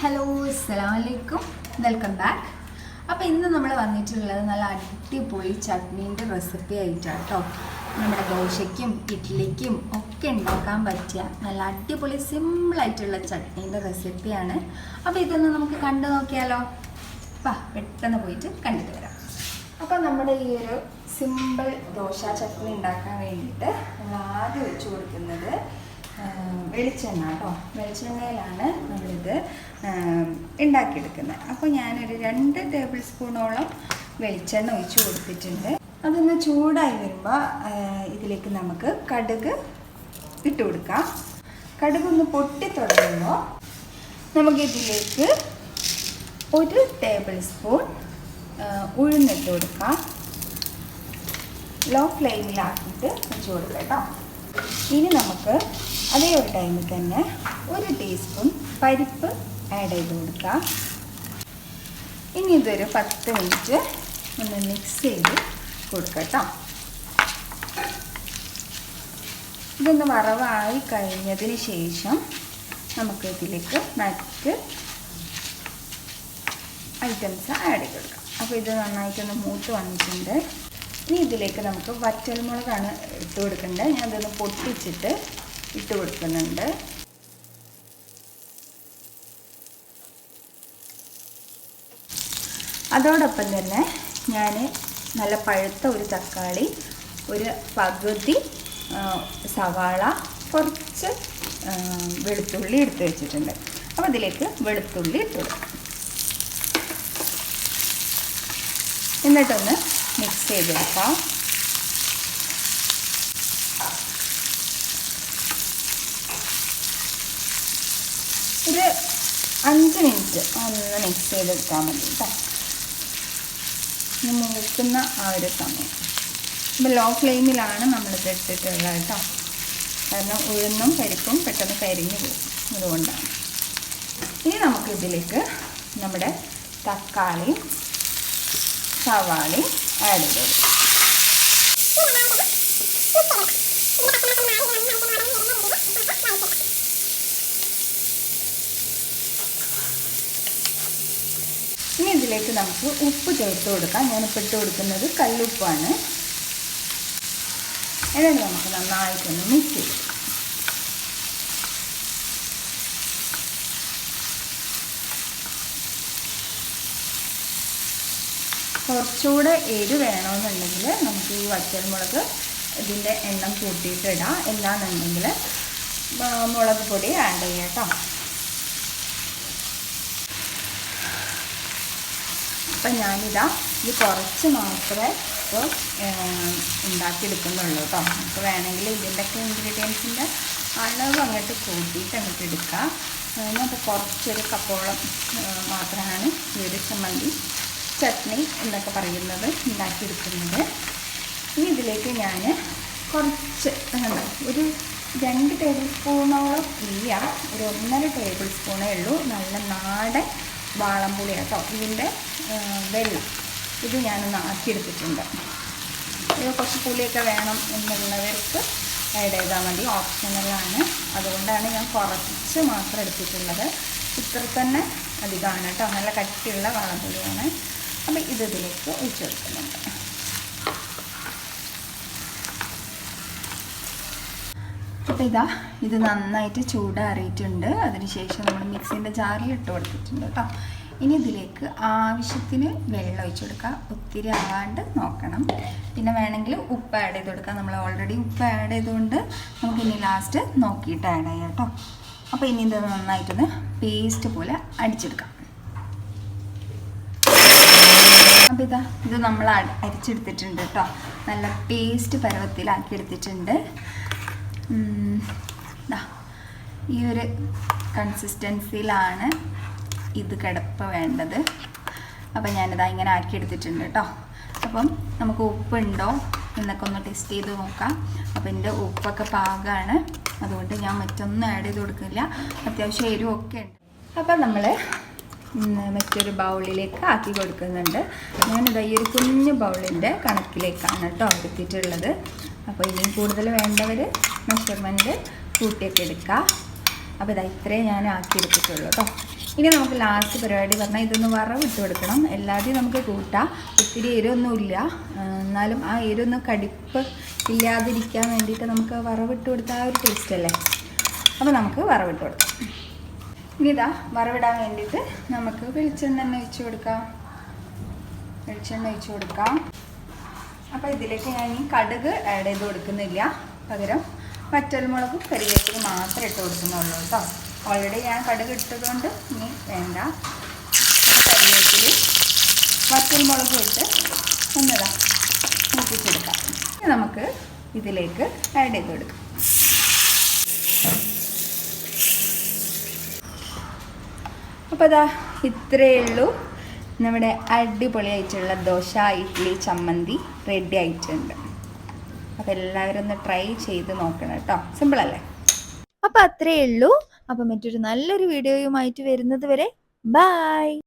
Hello അസ്സലാമലൈക്കും welcome back അപ്പോൾ ഇന്ന് നമ്മൾ വന്നിട്ടുള്ളത് നല്ല അടിപൊളി ചട്നീന്റെ റെസിപ്പി ആയിട്ടാണ് കേട്ടോ നമ്മുടെ ദോശയ്ക്കും ഇഡ്ഡലിക്കും ഒക്കെ ഉണ്ടാക്കാൻ പറ്റിയ നല്ല അടിപൊളി സിമ്പിളായിട്ടുള്ള ചട്നീന്റെ റെസിപ്പിയാണ് അപ്പോൾ ഇതൊന്ന് നമുക്ക് കണ്ടു നോക്കിയാലോ? വാ പെട്ടെന്ന് പോയിട്ട് കണ്ടിട്ട് വരാം. അപ്പോൾ നമ്മുടെ ഈ ഒരു സിമ്പിൾ ദോശ ചട്നി ഉണ്ടാക്കാൻ വേണ്ടിയിട്ട് നമ്മൾ ആദ്യം വെച്ച് കൊടുക്കുന്നത് വെളിച്ചെണ്ണ കേട്ടോ. വെളിച്ചെണ്ണയിലാണ് നമ്മളിത് ഉണ്ടാക്കിയെടുക്കുന്നത്. അപ്പോൾ ഞാനൊരു രണ്ട് ടേബിൾ സ്പൂണോളം വെളിച്ചെണ്ണ ഒഴിച്ച് കൊടുത്തിട്ടുണ്ട്. അതൊന്ന് ചൂടായി വരുമ്പോൾ ഇതിലേക്ക് നമുക്ക് കടുക് ഇട്ട് കൊടുക്കാം. കടുക് ഒന്ന് പൊട്ടി തുടങ്ങുമ്പോൾ നമുക്കിതിലേക്ക് ഒരു ടേബിൾ സ്പൂൺ ഉഴുന്നിട്ട് കൊടുക്കാം. ലോ ഫ്ലെയിമിലാക്കിയിട്ട് വെച്ച് കൊടുക്കാം കേട്ടോ. ഇനി നമുക്ക് അതേ ഒരു ടൈമിൽ തന്നെ ഒരു ടീസ്പൂൺ പരിപ്പ് ആഡ് ചെയ്ത് കൊടുക്കാം. ഇനി ഇതൊരു പത്ത് മിനിറ്റ് ഒന്ന് മിക്സ് ചെയ്ത് കൊടുക്കാം കേട്ടോ ഇതൊന്ന് വറവായി കഴിഞ്ഞതിന് ശേഷം നമുക്ക് ഇതിലേക്ക് മറ്റ് ഐറ്റംസ് ആഡ് ചെയ്ത് കൊടുക്കാം. അപ്പോൾ ഇത് നന്നായിട്ടൊന്ന് മൂത്ത് വന്നിട്ടുണ്ട്. ഇനി ഇതിലേക്ക് നമുക്ക് വറ്റൽമുളകാണ് ഇട്ട് കൊടുക്കേണ്ടത് ഞാൻ അതൊന്ന് പൊട്ടിച്ചിട്ട് ഇട്ട് കൊടുക്കുന്നുണ്ട്. അതോടൊപ്പം തന്നെ ഞാൻ നല്ല പഴുത്ത ഒരു തക്കാളി ഒരു പകുതി സവാള കുറച്ച് വെളുത്തുള്ളി എടുത്ത് വെച്ചിട്ടുണ്ട്. അപ്പോൾ അതിലേക്ക് വെളുത്തുള്ളി ഇട്ട് എന്നിട്ടൊന്ന് മിക്സ് ചെയ്തെടുക്കാം. ഒരു അഞ്ച് മിനിറ്റ് ഒന്ന് മിക്സ് ചെയ്തെടുക്കാൻ മതി കേട്ടോ മൂക്കുന്ന ആ ഒരു സമയം. ഇപ്പം ലോ ഫ്ലെയിമിലാണ് നമ്മളിത് ഇട്ടിട്ടുള്ളത് കേട്ടോ കാരണം ഉഴുന്നും പരിപ്പും പെട്ടെന്ന് കരിഞ്ഞു പോകും. അതുകൊണ്ടാണ്. ഇനി നമുക്കിതിലേക്ക് നമ്മുടെ തക്കാളി സവാളി ആഡ് ചെയ്ത് ഇനി ഇതിലേക്ക് നമുക്ക് ഉപ്പ് ചേർത്ത് കൊടുക്കാം. ഞാനിപ്പോൾ ഇട്ട് കൊടുക്കുന്നത് കല്ലുപ്പാണ്. എന്നിട്ട് നമുക്ക് നന്നായിട്ടൊന്ന് മിക്സ് കൊടുക്കാം. കുറച്ചുകൂടെ എരി വേണമെന്നുണ്ടെങ്കിൽ നമുക്ക് ഈ വറ്റൽമുളക് ഇതിന്റെ എണ്ണം കൂട്ടിയിട്ടിടാം എല്ലാന്നുണ്ടെങ്കിൽ മുളക് പൊടി ആഡ് ചെയ്യാം കേട്ടോ. അപ്പം ഞാനിതാ ഇത് കുറച്ച് മാത്രമേ ഇപ്പോൾ ഉണ്ടാക്കിയെടുക്കുന്നുള്ളൂ കേട്ടോ നമുക്ക് വേണമെങ്കിൽ ഇതിന്റെയൊക്കെ ഇൻഗ്രീഡിയൻസിന്റെ അളവ് അങ്ങോട്ട് കൂട്ടിയിട്ട് അങ്ങോട്ട് എടുക്കാം. അതിനകത്ത് കുറച്ചൊരു കപ്പോളം മാത്രമാണ് ഈ ഒരു ചമ്മന്തി ചട്നി എന്നൊക്കെ പറയുന്നത് ഉണ്ടാക്കിയെടുക്കുന്നത്. ഇനി ഇതിലേക്ക് ഞാൻ കുറച്ച് ഒരു രണ്ട് ടേബിൾ സ്പൂണോളം ഇല്ല ഒരു ഒന്നര ടേബിൾ സ്പൂണേ ഉള്ളൂ. നല്ല നാടൻ വാളംപുളി കേട്ടോ ഇതിന്റെ വെള്ളം. ഇത് ഞാനൊന്ന് ആക്കിയെടുത്തിട്ടുണ്ട്. ഇത് കുറച്ച് പുളിയൊക്കെ വേണം എന്നുള്ളവർക്ക് ആഡ് ചെയ്താൽ മതി. ഓപ്ഷണലാണ് അതുകൊണ്ടാണ് ഞാൻ കുറച്ച് മാത്രം എടുത്തിട്ടുള്ളത്. ഇത്ര തന്നെ അധികമാണ് കേട്ടോ. നല്ല കട്ടിയുള്ള വാളംപുളിയാണ്. അപ്പോൾ ഇത് ഇതിലേക്ക് ഒഴിച്ചു കൊടുക്കുന്നുണ്ട്. അപ്പോൾ ഇതാ ഇത് നന്നായിട്ട് ചൂടാറിയിട്ടുണ്ട്. അതിനുശേഷം നമ്മൾ മിക്സിന്റെ ജാറിൽ ഇട്ട് കൊടുത്തിട്ടുണ്ട് കേട്ടോ. ഇനി ഇതിലേക്ക് ആവശ്യത്തിന് വെള്ളം ഒഴിച്ചു കൊടുക്കുക. ഒത്തിരി ആവാണ്ട് നോക്കണം. പിന്നെ വേണമെങ്കിൽ ഉപ്പ് ആഡ് ചെയ്ത് കൊടുക്കാം. നമ്മൾ ഓൾറെഡി ഉപ്പ് ആഡ് ചെയ്തുകൊണ്ട് നമുക്ക് ഇനി ലാസ്റ്റ് നോക്കിയിട്ട് ആഡ് ചെയ്യാം കേട്ടോ. അപ്പോൾ ഇനി ഇത് നന്നായിട്ടൊന്ന് പേസ്റ്റ് പോലെ അടിച്ചെടുക്കാം. അപ്പോൾ ഇതാ ഇത് നമ്മൾ അരിച്ചെടുത്തിട്ടുണ്ട് കേട്ടോ. നല്ല പേസ്റ്റ് പരുവത്തിലാക്കി എടുത്തിട്ടുണ്ട് ഈ ഒരു കൺസിസ്റ്റൻസിയിലാണ് ഇത് കിടപ്പ് വേണ്ടത്. അപ്പം ഞാനിതാ ഇങ്ങനെ ആക്കി എടുത്തിട്ടുണ്ട് കേട്ടോ അപ്പം നമുക്ക് ഉപ്പുണ്ടോ എന്നൊക്കെ ഒന്ന് ടെസ്റ്റ് ചെയ്ത് നോക്കാം. അപ്പം എന്റെ ഉപ്പൊക്കെ പാകമാണ് അതുകൊണ്ട് ഞാൻ മറ്റൊന്നും ആഡ് ചെയ്ത് കൊടുക്കില്ല. അത്യാവശ്യം എരിവൊക്കെ ഉണ്ട്. അപ്പം നമ്മൾ മറ്റൊരു ബൗളിലേക്ക് ആക്കി കൊടുക്കുന്നുണ്ട്. ഞാനിതാ ഈ ഒരു കുഞ്ഞു ബൗളിന്റെ കണക്കിലേക്കാണ് കേട്ടോ എടുത്തിട്ടുള്ളത്. അപ്പോൾ ഇനിയും കൂടുതൽ വേണ്ടവർ മെഷർമെന്റ് കൂട്ടിയൊക്കെ എടുക്കുക അപ്പോൾ ഇതാ ഇത്രയും ഞാൻ ആക്കിയെടുത്തിട്ടുള്ളൂ കേട്ടോ ഇനി നമുക്ക് ലാസ്റ്റ് പരിപാടി പറഞ്ഞാൽ ഇതൊന്ന് വറവിട്ട് കൊടുക്കണം. എല്ലാവരെയും നമുക്ക് കൂട്ടാം. ഒത്തിരി എരിവൊന്നുമില്ല. എന്നാലും ആ എരിവൊന്ന് കടിപ്പ് ഇല്ലാതിരിക്കാൻ വേണ്ടിയിട്ട് നമുക്ക് വറവിട്ട് കൊടുത്താൽ ആ ഒരു ടേസ്റ്റ് അല്ലേ? അപ്പോൾ നമുക്ക് വറവിട്ട് കൊടുക്കാം. ഇനി ഇതാ വറവിടാൻ വേണ്ടിയിട്ട് നമുക്ക് വെളിച്ചെണ്ണ തന്നെ ഒഴിച്ച് കൊടുക്കാം. വെളിച്ചെണ്ണ ഒഴിച്ച് കൊടുക്കാം. അപ്പോൾ ഇതിലേക്ക് ഞാൻ ഈ കടുക് ആഡ് ചെയ്ത് കൊടുക്കുന്നില്ല. പകരം വറ്റൽമുളകും കരിവേപ്പിലും മാത്രമേ ഇട്ട് കൊടുക്കുന്നുള്ളൂ കേട്ടോ. ഓൾറെഡി ഞാൻ കടുക് ഇട്ടതുകൊണ്ട് ഇനി വേണ്ട. കരിവേപ്പിലും വറ്റൽമുളകും ഇട്ട് ഒന്നിടാം. മൂപ്പിച്ചെടുക്കാം. ഇനി നമുക്ക് ഇതിലേക്ക് ആഡ് ചെയ്ത് കൊടുക്കാം. അപ്പോൾ അതാ ഇത്രയേ ഉള്ളൂ. നമ്മുടെ അടിപൊളിയായിട്ടുള്ള ദോശ ഇഡ്ഡലി ചമ്മന്തി റെഡി ആയിട്ടുണ്ട്. അപ്പോൾ എല്ലാവരും ഒന്ന് ട്രൈ ചെയ്ത് നോക്കണം കേട്ടോ. സിമ്പിൾ അല്ലേ? അപ്പോൾ അത്രയേ ഉള്ളൂ. അപ്പോൾ മറ്റൊരു നല്ലൊരു വീഡിയോയുമായിട്ട് വരുന്നത് വരെ ബൈ